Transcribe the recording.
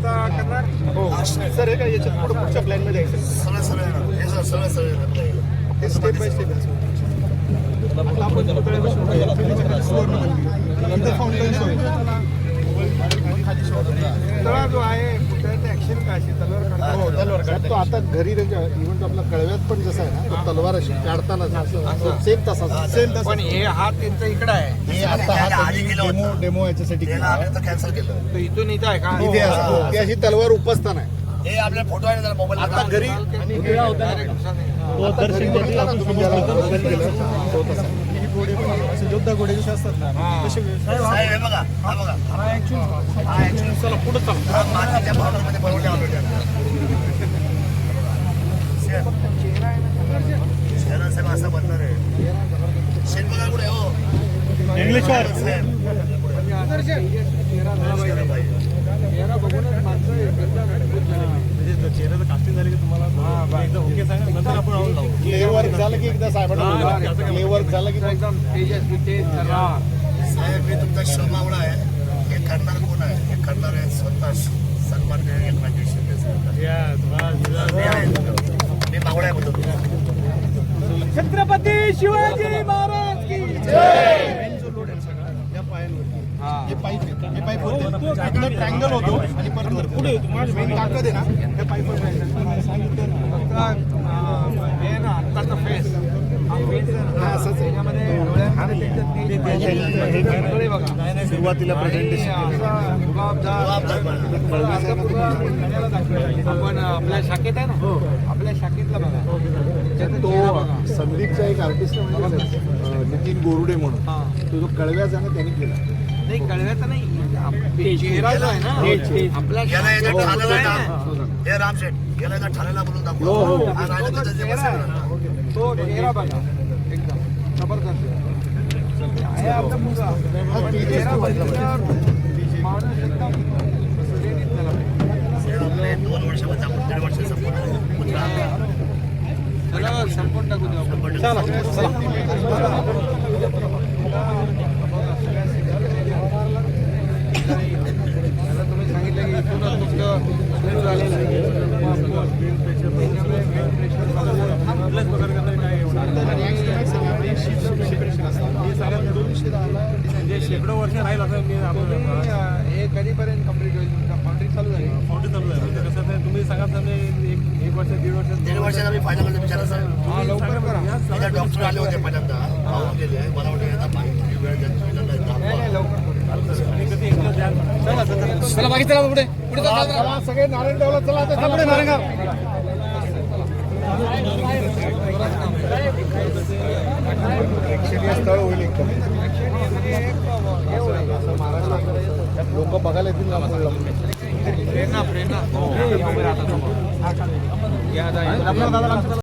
रस्ता करणार हो. सर हे काय याच्यात पुढं पुढच्या प्लॅनमध्ये आहे सरळ येणार. हे सर सरळ येणार. ते स्टेप बाय स्टेप आता आपण पुतळा जो आहे अशी तलवार काढतात. हो तलवार तो आता घरी इव्हन आपला कळव्यात पण जसा आहे ना तो तलवार अशी काढताना सेम तसा सेम तसा पण हे हा त्यांचा इकडे आहे. हे आता हा आधी केलं डेमो होतं. डेमो याच्यासाठी त्याला केला. आम्ही आता कॅन्सल केलं. तो इथून इथं आहे का? इथे असतो. ती अशी तलवार उपसताना आहे. हे आपले फोटो आहे ना मोबाईल आता घरी Direct नुकसान आहे. आता घरी बघितला ना तुम्ही ज्याला दर्शन केलं तो तसा योद्धा घोडे जसे असतात ना तसे साहेब हे बघा हा बघा. हा ऍक्च्युअली चला पुढे चालू. मातीच्या भावनामध्ये बनवून शहरा साहेब असं बनणार आहे. शेण बघा कुठे हो. इंग्लिशवर. चेहऱ्याचं कास्टिंग झाली की तुम्हाला एकदा ओके सांगा नंतर आपण राहून लावू क्ले वर्क झालं की एकदा साहेबांना झालं की साहेब मी तुमचा शो मावळा आहे. हे करणार कोण आहे? हे करणार आहे स्वतः सन्मान एकनाथ शिंदे मी बोलतो छत्रपती शिवाजी महाराज की हे. पाईप. हे पाईप होते इकडे ट्रँगल होतो आणि परत पुढे होतो ताकद आहे ना. हे पाईप हे ना आत्ताचा फेस हा फेस हा, असंच आहे. त्याच्यामध्ये डोळ्यामध्ये त्याचं तेज पाहिजे. डोळे बघा सुरुवातीला आणि प्रेझेंटेशन असं गुलाबजाम असं पूर्ण दुनियाला दाखवलं. आपण आपल्या शाखेत आहे ना? आपल्या शाखेतला बघा. तो संदीपचा एक आर्टिस्ट म्हणजे नितीन गोरुडे म्हणून. हा. तो जो कळव्याचा ना त्यांनी केला. नाही कळव्याचा नाही. चेहरा जो आहे ना? आपल्या. हे रामशेठ याला ठाण्याला बोलून दाखव हो, हो. हा. तो चेहरा बघा. एकदम. जबरदस्त. दोन वर्षामध्ये आपण दीड वर्ष संपूर्ण पुतळा आपला. चला संपून टाकू द्या आपण. आता तुम्ही सांगितलं की इथूनच तुमचं सुरू झालेलं आहे त्याच्यामुळे blood pressure वाढलं. प्लस पगार करता काय एवढं जे शेकडो वर्ष राहील असं मी आपण तुम्ही, अं, हे कधीपर्यंत कंप्लीट होईल तुमचा फाउंड्री चालू झाली. फाउंडर चालू आहे म्हणजे कसं आहे, तुम्ही सांगा समजा एक एक वर्ष दीड वर्ष दीड वर्षाचा मी फायनल विचार हा लवकर करा. डॉक्टर आले होते पहिल्यांदा. पाहून गेले मला वाटतं चला बाकी चला पुढे. पुढे चला सगळे नारायण देवला चला आता पुढे प्रेक्षणीय स्थळ होईल एकदम लोक बघायला येतील ना. प्रेरणा प्रेरणा.